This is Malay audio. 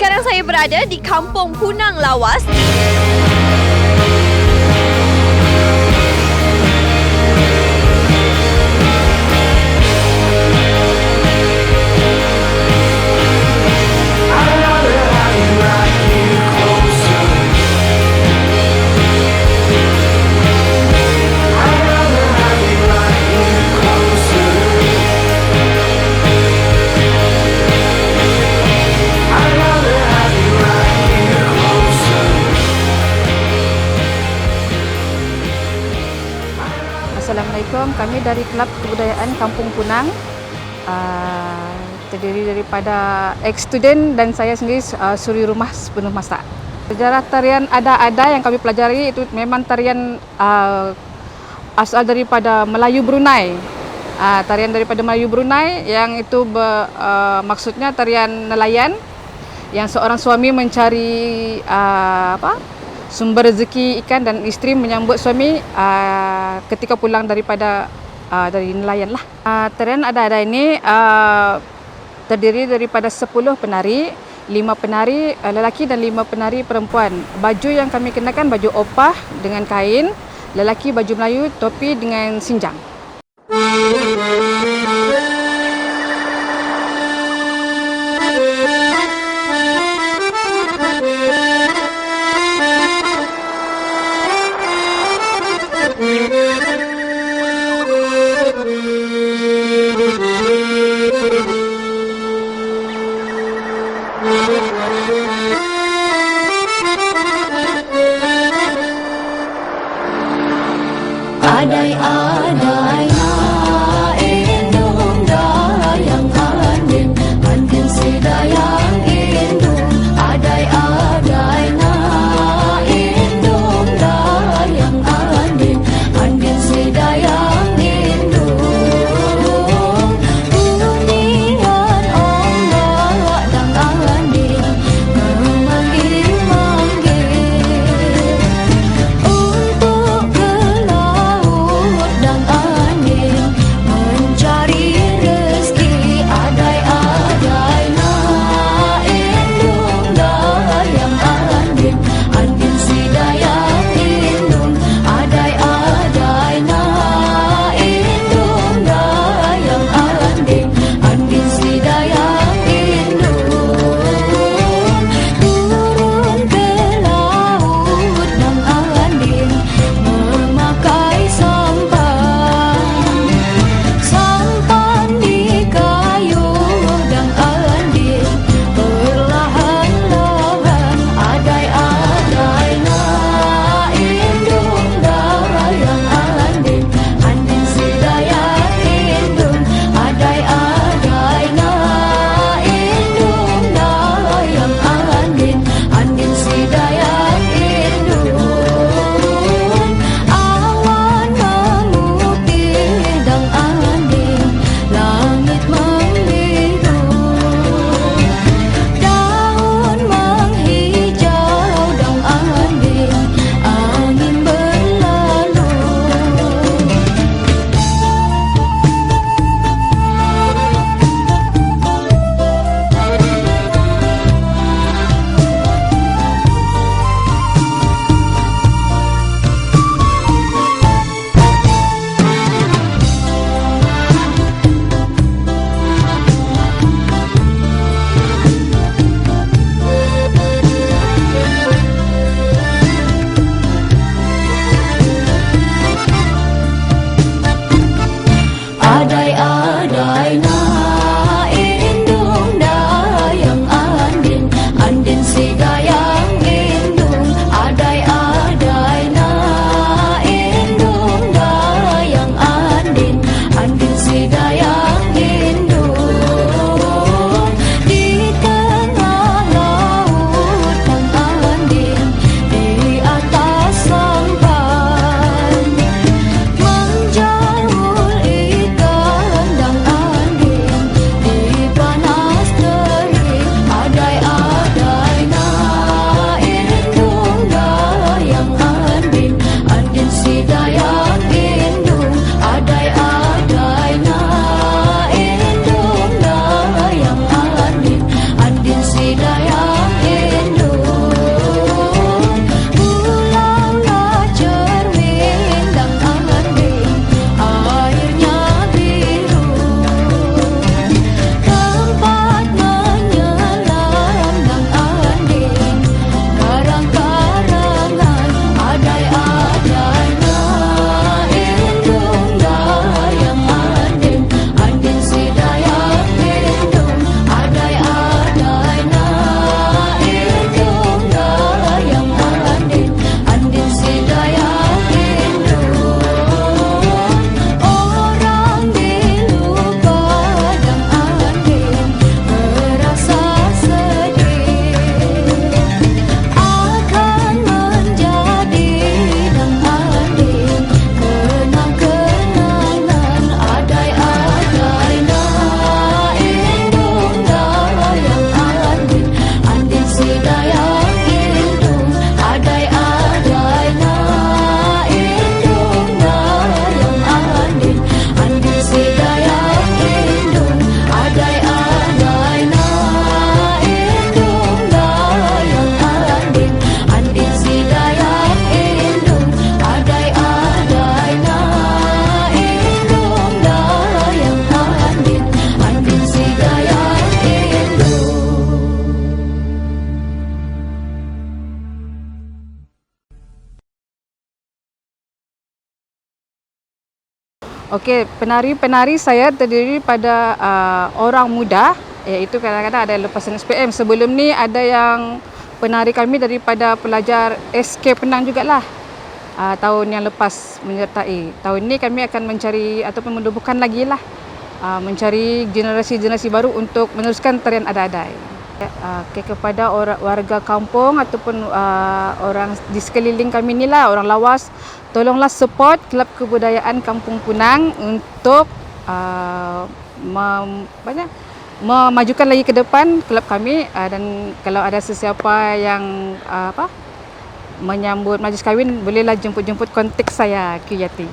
sekarang saya berada di Kampung Punang Lawas. Kami dari Kelab Kebudayaan Kampung Punang. Uh, terdiri daripada ex-student dan saya sendiri uh, suri rumah sepenuh masa. Sejarah tarian ada-ada yang kami pelajari itu memang tarian uh, asal daripada Melayu Brunei. Uh, tarian daripada Melayu Brunei yang itu be, uh, maksudnya tarian nelayan yang seorang suami mencari uh, apa sumber rezeki ikan dan isteri menyambut suami uh, ketika pulang daripada uh, dari nelayan lah. Uh, tarian ada-ada ini uh, terdiri daripada 10 penari, 5 penari uh, lelaki dan 5 penari perempuan. Baju yang kami kenakan baju opah dengan kain, lelaki baju Melayu, topi dengan sinjang. Adai, adai. Okey, penari-penari saya terdiri pada uh, orang muda iaitu kadang-kadang ada lepasan SPM. Sebelum ni ada yang penari kami daripada pelajar SK Penang jugalah. Uh, tahun yang lepas menyertai. Tahun ni kami akan mencari ataupun menubuhkan lagi lah uh, mencari generasi-generasi baru untuk meneruskan tarian ada-adai. Okay, kepada orang warga kampung ataupun uh, orang di sekeliling kami ni lah orang lawas tolonglah support Kelab Kebudayaan Kampung Punang untuk mem, banyak memajukan lagi ke depan kelab kami uh, dan kalau ada sesiapa yang uh, apa menyambut majlis kahwin bolehlah jemput-jemput kontak saya Q Yati.